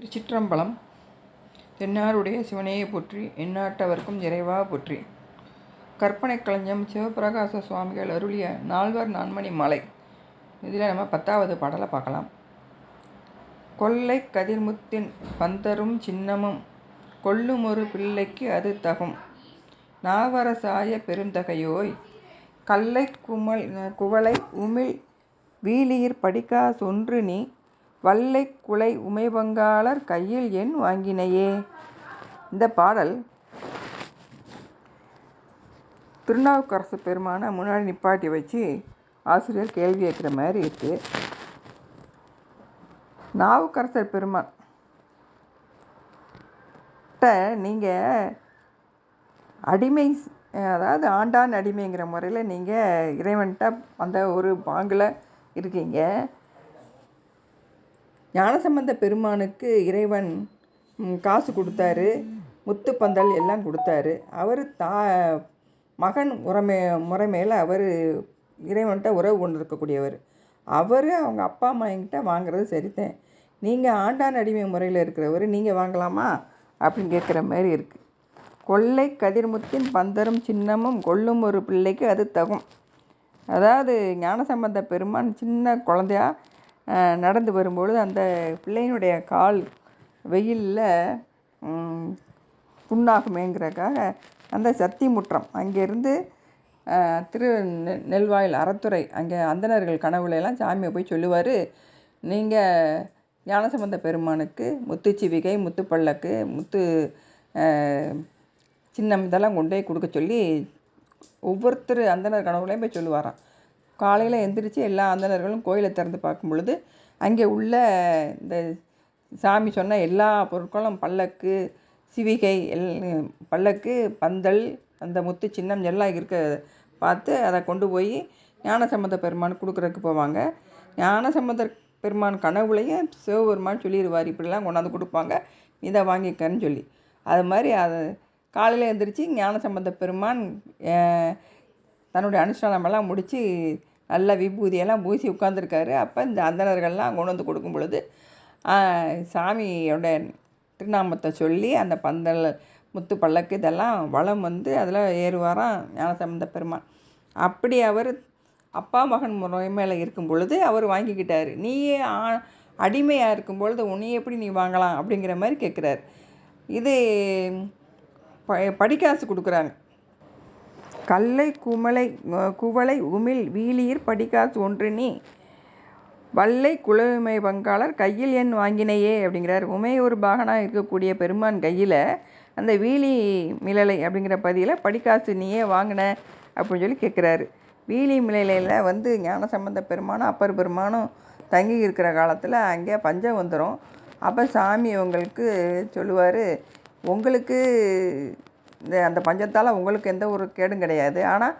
திருச்சிற்றம்பலம். தென்னாருடைய சிவனையை போற்றி எந்நாட்டவர்க்கும் இறைவா போற்றி. கற்பனை களஞ்சியம் சிவபிரகாச சுவாமிகள் அருளிய நால்வர் நான்மணி மலை. இதில் நம்ம பத்தாவது பாடலை பார்க்கலாம். கொல்லை கதிர்முத்தின் பந்தரும் சின்னமும் கொல்லும் ஒரு பிள்ளைக்கு அது தகும். நாவரசாய பெருந்தகையோய் கல்லை குமல் குவளை உமிழ் வீலியிற் படிக்கா சொன்று நீ வல்லை குலை உமைபங்காளர் கையில் என் வாங்கினையே. இந்த பாடல் திருநாவுக்கரசு பெருமானை முன்னாடி நிப்பாட்டி வச்சு ஆசிரியர் கேள்வி கேட்குற மாதிரி இருக்குது நாவுக்கரசர் பெருமான் நீங்கள் அடிமை அதாவது ஆண்டான் அடிமைங்கிற முறையில் நீங்கள் இறைவன்கிட்ட அந்த ஒரு பாங்கில் இருக்கீங்க. ஞானசம்பந்த பெருமானுக்கு இறைவன் காசு கொடுத்தாரு. முத்துப்பந்தல் எல்லாம் கொடுத்தாரு. அவர் தா மகன் முறைமே முறைமையில் அவர் இறைவன்கிட்ட உறவு கொண்டு இருக்கக்கூடியவர் அவர் அவங்க அப்பா அம்மா என்கிட்ட வாங்குறது சரித்தேன் நீங்கள் ஆண்டான் அடிமை முறையில் இருக்கிறவர் நீங்கள் வாங்கலாமா? அப்படின்னு கேட்குற மாதிரி இருக்குது கொள்ளை கதிர்முத்தின் பந்தரும் சின்னமும் கொல்லும் ஒரு பிள்ளைக்கு அது தகும். அதாவது ஞானசம்பந்த பெருமான் சின்ன குழந்தையா நடந்து வரும்பொழுது அந்த பிள்ளையினுடைய கால் வெயிலில் புண்ணாகுமேங்கிறக்காக அந்த சத்தி முற்றம் அங்கேருந்து திரு நெல்வாயில் அறத்துறை அங்கே அந்தணர்கள் கனவுலையெல்லாம் சாமியை போய் சொல்லுவார் நீங்கள் ஞானசம்பந்த பெருமானுக்கு முத்துச்சிவிகை முத்து பல்லக்கு முத்து சின்னம் இதெல்லாம் கொண்டு போய் கொடுக்க சொல்லி ஒவ்வொருத்தர் அந்தனர் கனவுலையும் போய் சொல்லுவாராம். காலையில் எந்திரிச்சு எல்லா அந்தணர்களும் கோயிலை திறந்து பார்க்கும் பொழுது அங்கே உள்ள இந்த சாமி சொன்ன எல்லா பொருட்களும் பல்லக்கு சிவிகை எல் பல்லக்கு பந்தல் அந்த முத்து சின்னம் எல்லாம் இருக்க பார்த்து அதை கொண்டு போய் ஞானசம்பந்த பெருமான் கொடுக்குறதுக்கு போவாங்க. ஞானசம்பந்தர் பெருமான் கனவுலையும் சிவபெருமான் சொல்லிடுவார் இப்படிலாம் கொண்டாந்து கொடுப்பாங்க. இதை வாங்கிக்கன்னு சொல்லி. அது மாதிரி அது காலையில் எழுந்திரிச்சு ஞானசம்பந்த பெருமான் தன்னுடைய அனுஷ்டானமெல்லாம் முடித்து நல்ல விபூதியெல்லாம் பூசி உட்காந்துருக்காரு அப்போ இந்த அந்தணர்கள்லாம் கொண்டு வந்து கொடுக்கும் பொழுது சாமியோட திருநாமத்தை சொல்லி அந்த பந்தல் முத்து பல்லக்கு இதெல்லாம் வளம் வந்து அதில் ஏறுவாராம் ஞானசம்பந்த பெருமான். அப்படி அவர் அப்பா மகன் முறைமையில் இருக்கும் பொழுது அவர் வாங்கிக்கிட்டார். நீயே ஆ அடிமையாக இருக்கும் பொழுது உன்னை எப்படி நீ வாங்கலாம் அப்படிங்கிற மாதிரி கேட்குறாரு இது ப படிக்காசு கொடுக்குறாங்க. கல்லை குமலை குவளை உமிழ் வீலியிற் படிக்காசு ஒன்றினி வல்லை குலவுமை பங்காளர் கையில் என் வாங்கினையே அப்படிங்கிறார். உமையூர் பாகனாக இருக்கக்கூடிய பெருமான் கையில் அந்த வீலி மிளலை அப்படிங்கிற பதியில் படிக்காசு நீயே வாங்கின அப்படின்னு சொல்லி கேட்குறாரு வீலி மிளலையில் வந்து ஞான சம்பந்த பெருமானும் அப்பர் பெருமானும் தங்கி இருக்கிற காலத்தில் அங்கே பஞ்சம் வந்துடும் அப்போ சாமி உங்களுக்கு சொல்லுவார் உங்களுக்கு இந்த அந்த பஞ்சத்தால் உங்களுக்கு எந்த ஒரு கேடும் கிடையாது. ஆனால்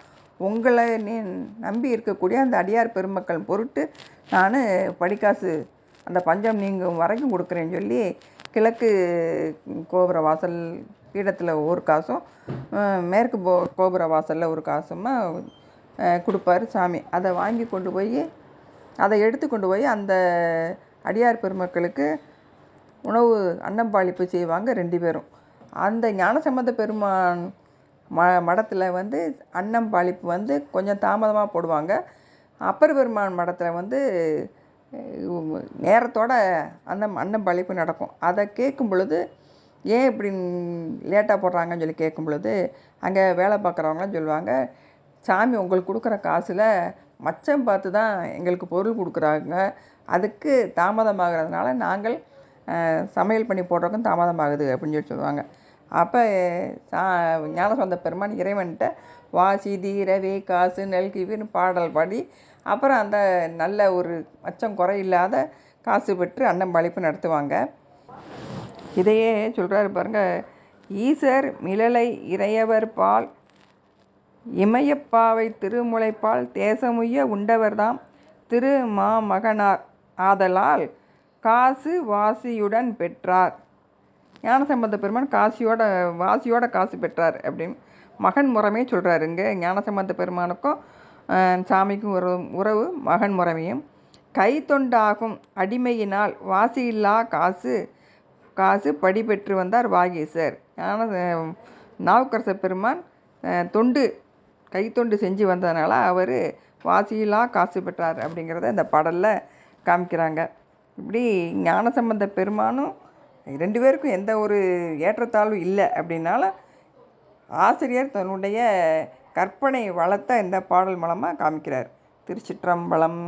உங்களை நீ நம்பி இருக்கக்கூடிய அந்த அடியார் பெருமக்கள் பொருட்டு நான் படிக்காசு அந்த பஞ்சம் நீங்கள் வரைக்கும் கொடுக்குறேன்னு சொல்லி கிழக்கு கோபுர வாசல் பீடத்தில் ஒரு காசும் மேற்கு போ கோபுர வாசலில் ஒரு காசுமாக கொடுப்பாரு சாமி. அதை வாங்கி கொண்டு போய் அதை எடுத்து கொண்டு போய் அந்த அடியார் பெருமக்களுக்கு உணவு அன்னம்பாளிப்பு செய்வாங்க ரெண்டு பேரும். அந்த ஞானசம்பந்த பெருமான் ம மடத்தில் வந்து அன்னம் பாலிப்பு வந்து கொஞ்சம் தாமதமாக போடுவாங்க. அப்பர் பெருமான் மடத்தில் வந்து நேரத்தோட அன்னம் அன்னம் பாலிப்பு நடக்கும். அதை கேட்கும் பொழுது ஏன் இப்படி லேட்டாக போடுறாங்கன்னு சொல்லி கேட்கும் பொழுது அங்கே வேலை பார்க்குறவங்களாம் சொல்லுவாங்க சாமி உங்களுக்கு கொடுக்குற காசில் மச்சம் பார்த்து தான் எங்களுக்கு பொருள் கொடுக்குறாங்க. அதுக்கு தாமதமாகிறதுனால நாங்கள் சமையல் பண்ணி போடுறதுக்கும் தாமதமாகுது அப்படின்னு சொல்லி சொல்லுவாங்க. அப்போ சா ஞானசம்பந்த பெருமான் இறைவன்கிட்ட வாசி தீரவே காசு நெல்கிவின்னு பாடல் பாடி அப்புறம் அந்த நல்ல ஒரு அச்சம் குறையில்லாத காசு பெற்று அன்னம் பழிப்பு நடத்துவாங்க. இதையே சொல்கிறாரு பாருங்க ஈசர் மிளலை இறையவர் பால் இமயப்பாவை திருமுலைப்பால் தேசமுய்ய உண்டவர்தாம் திரு மாமகனார் ஆதலால் காசு வாசியுடன் பெற்றார். ஞானசம்பந்த பெருமான் காசியோட வாசியோட காசு பெற்றார் அப்படின்னு மகன் முறைமையே சொல்கிறாரு இங்கே. ஞானசம்பந்த பெருமானுக்கும் சாமிக்கும் உறவு உறவு மகன் முறைமையும். கை தொண்டாகும் அடிமையினால் வாசியில்லா காசு காசு படி பெற்று வந்தார் வாகீசர். ஞான நாவுக்கரச பெருமான் தொண்டு கைத்தொண்டு செஞ்சு வந்ததுனால அவர் வாசியில்லா காசு பெற்றார் அப்படிங்கிறத இந்த பாடலில் காமிக்கிறாங்க. இப்படி ஞானசம்பந்த பெருமானும் ரெண்டு பேருக்கும் எந்த ஒரு ஏற்றத்தாழ்வும் இல்லை அப்படின்னாலும் ஆசிரியர் தன்னுடைய கற்பனை வளத்தை இந்த பாடல் மூலமாக காமிக்கிறார். திருச்சிற்றம்பலம்